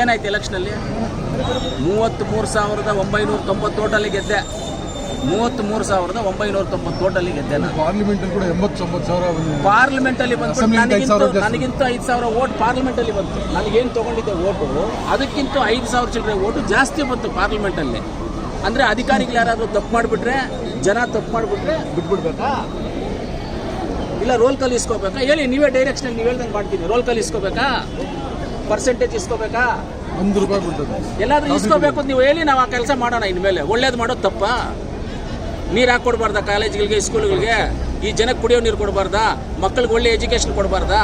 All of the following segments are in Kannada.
ಏನಾಯ್ತು ಎಲೆಕ್ಷನಲ್ಲಿ ಮೂವತ್ತ್ ಮೂರು ಸಾವಿರದ ಒಂಬೈನೂರ ತೊಂಬತ್ತು ಟೋಟಲಿ ಗೆದ್ದೆ. ಮೂವತ್ತ್ ಮೂರು ಸಾವಿರದ ಒಂಬೈನೂರ ತೊಂಬತ್ತು ಟೋಟಲಿ ಗೆದ್ದೆ ನಾನು. ಪಾರ್ಲಿಮೆಂಟ್ ಅಲ್ಲಿ ಕೂಡ ಎಂಬತ್ತೊಂಬತ್ತು ಸಾವಿರ ಬಂದಿದೆ ಪಾರ್ಲಿಮೆಂಟ್ ಅಲ್ಲಿ ಬಂದು ಐದು ನನಗಿಂತ. ನನಗಿಂತ ಐದು ಸಾವಿರ ಓಟ್ ಪಾರ್ಲಿಮೆಂಟ್ ಅಲ್ಲಿ ಬಂತು. ನನಗೇನು ತಗೊಂಡಿದ್ದೆ ಓಟು? ಅದಕ್ಕಿಂತ ಐದು ಸಾವಿರ ಚಿಲ್ಲರೆ ಓಟು ಜಾಸ್ತಿ ಬಂತು ಪಾರ್ಲಿಮೆಂಟಲ್ಲಿ ಅಲ್ಲಿ. ಅಂದ್ರೆ ಅಧಿಕಾರಿಗಳು ಯಾರಾದರೂ ತಪ್ಪು ಮಾಡಿಬಿಟ್ರೆ ಜನ ತಪ್ಪು ಮಾಡಿಬಿಟ್ರೆ ಬಿಟ್ಬಿಡ್ಬೇಕಾ? ಇಲ್ಲ ರೋಲ್ ಕಲಿಸ್ಕೋಬೇಕಾ? ಹೇಳಿ ನೀವೇ ಡೈರೆಕ್ಷನ್ ನೀವು ಹೇಳ್ದಂಗೆ ಮಾಡ್ತೀನಿ. ರೋಲ್ ಕಲಿಸ್ಕೋಬೇಕಾ? ಪರ್ಸೆಂಟೇಜ್ ಇಸ್ಕೋಬೇಕಾ? ಒಂದು ರೂಪಾಯಿ ಎಲ್ಲಾದ್ರೂ ಇಸ್ಕೋಬೇಕು ಅಂತ ನೀವು ಹೇಳಿ ನಾವು ಆ ಕೆಲಸ ಮಾಡೋಣ ಇನ್ಮೇಲೆ. ಒಳ್ಳೇದು ಮಾಡೋದು ತಪ್ಪ? ನೀರು ಹಾಕೊಡ್ಬಾರ್ದ ಕಾಲೇಜ್ಗಳಿಗೆ ಸ್ಕೂಲ್ಗಳಿಗೆ? ಈ ಜನಕ್ಕೆ ಕುಡಿಯೋ ನೀರು ಕೊಡಬಾರ್ದ? ಮಕ್ಕಳಿಗೆ ಒಳ್ಳೆ ಎಜುಕೇಷನ್ ಕೊಡಬಾರ್ದ?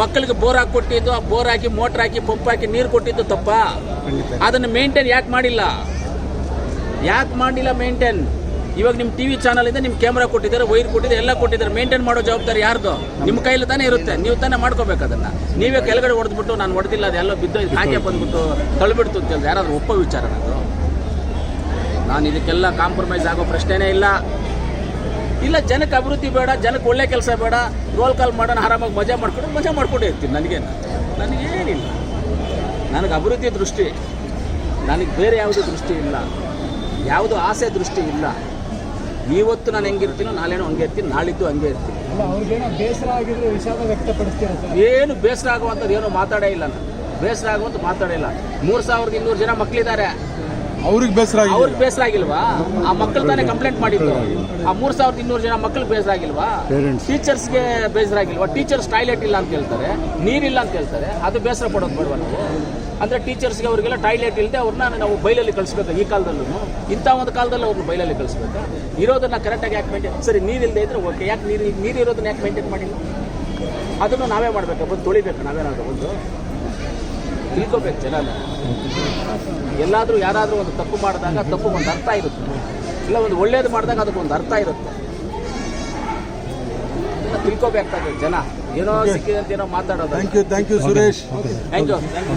ಮಕ್ಕಳಿಗೆ ಬೋರ್ ಹಾಕಿ ಕೊಟ್ಟಿದ್ದು ಆ ಬೋರ್ ಹಾಕಿ ಮೋಟ್ರ್ ಹಾಕಿ ಪಂಪ್ ಹಾಕಿ ನೀರು ಕೊಟ್ಟಿದ್ದು ತಪ್ಪ? ಅದನ್ನು ಮೇಂಟೈನ್ ಯಾಕೆ ಮಾಡಿಲ್ಲ? ಯಾಕೆ ಮಾಡಿಲ್ಲ ಮೇಂಟೈನ್ ಇವಾಗ ನಿಮ್ಮ ಟಿವಿ ಚಾನಲ್ ಇಂದ ನಿಮ್ಮ ಕ್ಯಾಮ್ರಾ ಕೊಟ್ಟಿದ್ದಾರೆ ವೈರ್ ಕೊಟ್ಟಿದ್ದಾರೆ, ಎಲ್ಲ ಕೊಟ್ಟಿದ್ದಾರೆ. ಮೇಂಟೈನ್ ಮಾಡೋ ಜವಾಬ್ದಾರಿ ಯಾರ್ದು? ನಿಮ್ಮ ಕೈಲಿ ತಾನೇ ಇರುತ್ತೆ. ನೀವು ತಾನೇ ಮಾಡ್ಕೋಬೇಕು ಅದನ್ನ. ನೀವೇ ಕೆಳಗಡೆ ಹೊಡೆದ್ಬಿಟ್ಟು ನಾನು ಹೊಡೆದಿಲ್ಲ ಅದೆಲ್ಲ ಬಿದ್ದು ಹಾಗೆ ಬಂದ್ಬಿಟ್ಟು ತಳ್ಬಿಡ್ತು ಅಂತ ಹೇಳಿದ್ರೆ ಯಾರಾದ್ರೂ ಒಪ್ಪ ವಿಚಾರ ಅದು? ನಾನು ಇದಕ್ಕೆಲ್ಲ ಕಾಂಪ್ರಮೈಸ್ ಆಗೋ ಪ್ರಶ್ನೆನೇ ಇಲ್ಲ. ಇಲ್ಲ, ಜನಕ್ಕೆ ಅಭಿವೃದ್ಧಿ ಬೇಡ, ಜನಕ್ಕೆ ಒಳ್ಳೆ ಕೆಲಸ ಬೇಡ. ರೋಲ್ ಕಾಲ್ ಮಾಡೋಣ, ಆರಾಮಾಗಿ ಮಜಾ ಮಾಡ್ಕೊಂಡು ಮಜಾ ಮಾಡ್ಕೊಂಡೇ ಇರ್ತೀನಿ. ನನಗೇನು? ನನಗೇನಿಲ್ಲ. ನನಗೆ ಅಭಿವೃದ್ಧಿ ದೃಷ್ಟಿ. ನನಗೆ ಬೇರೆ ಯಾವುದೇ ದೃಷ್ಟಿ ಇಲ್ಲ. ಯಾವುದು ಆಸೆ ದೃಷ್ಟಿ ಇಲ್ಲ. ಇವತ್ತು ನಾನು ಹೆಂಗಿರ್ತೀನೋ ನಾಳೆನೋ ಹಂಗೆ ಇರ್ತೀನಿ ನಾಳಿದ್ದು ಹಂಗೆ ಇರ್ತೀನಿ. ಬೇಸರ ಆಗಿದ್ರೆ ವಿಷಾದ ವ್ಯಕ್ತಪಡಿಸ್ತೀರ ಸರ್? ಏನು ಬೇಸರ ಆಗುವಂಥದ್ದು ಏನು ಮಾತಾಡೇ ಇಲ್ಲ ನಾನು. ಬೇಸರ ಆಗುವಂತ ಮಾತಾಡೇ ಇಲ್ಲ. ಮೂರು ಸಾವಿರದ ಇನ್ನೂರು ಜನ ಮಕ್ಕಳಿದ್ದಾರೆ ಅವ್ರಿಗೆ ಬೇಸರ ಅವ್ರಿಗೆ ಬೇಸರ ಆಗಿಲ್ವಾ ಆ ಮಕ್ಕಳು ತಾನೇ ಕಂಪ್ಲೇಂಟ್ ಮಾಡಿದ್ರು ಆ ಮೂರ್ ಸಾವಿರದ ಇನ್ನೂರು ಜನ ಮಕ್ಕಳಿಗೆ ಬೇಸರ ಆಗಿಲ್ವಾ ಟೀಚರ್ಸ್ಗೆ ಬೇಸರ ಆಗಿಲ್ವಾ ಟೀಚರ್ಸ್ ಟಾಯ್ಲೆಟ್ ಇಲ್ಲ ಅಂತ ಹೇಳ್ತಾರೆ. ನೀರಿಲ್ಲ ಅಂತ ಹೇಳ್ತಾರೆ. ಅದು ಬೇಸರ ಪಡೋದು ಬೇಡವಾ ನಾವು? ಅಂದ್ರೆ ಟೀಚರ್ಸ್ಗೆ ಅವರಿಗೆಲ್ಲ ಟಾಯ್ಲೆಟ್ ಇಲ್ಲದೆ ಅವ್ರನ್ನ ನಾವು ಬೈಲಲ್ಲಿ ಕಳಿಸ್ಬೇಕು ಈ ಕಾಲದಲ್ಲೂ ಇಂಥ ಒಂದು ಕಾಲದಲ್ಲಿ ಅವ್ರನ್ನ ಬೈಲಲ್ಲಿ ಕಳಿಸ್ಬೇಕು. ಇರೋದನ್ನ ಕರೆಕ್ಟಾಗಿ ಯಾಕೆ ಮೇಂಟೈನ್ ಸರಿ ನೀರಿಲ್ಲದೆ ಇದ್ರೆ ಓಕೆ ಯಾಕೆ ನೀರು ನೀರು ಇರೋದನ್ನ ಯಾಕೆ ಮೇಂಟೈನ್ ಮಾಡಿಲ್ಲ? ಅದನ್ನು ನಾವೇ ಮಾಡ್ಬೇಕು. ಬಂದು ತೊಳಿಬೇಕು ನಾವೇನಾದ್ರೂ ಒಂದು. ತಿಳ್ಕೊಬೇಕು ಜನ ಎಲ್ಲಾದರೂ ಯಾರಾದರೂ ಒಂದು ತಪ್ಪು ಮಾಡಿದಾಗ ತಪ್ಪು ಒಂದು ಅರ್ಥ ಇರುತ್ತೆ. ಇಲ್ಲ ಒಂದು ಒಳ್ಳೇದು ಮಾಡಿದಾಗ ಅದಕ್ಕೊಂದು ಅರ್ಥ ಇರುತ್ತೆ. ತಿಳ್ಕೊಬೇಕಾಗ ತಿಳ್ಕೊಬೇಕಾಗ್ತದೆ ಜನ. ಏನೋ ಸಿಕ್ಕಿದೆ ಅಂತ ಏನೋ ಮಾತಾಡೋದು. Thank you thank you Suresh thank you thank you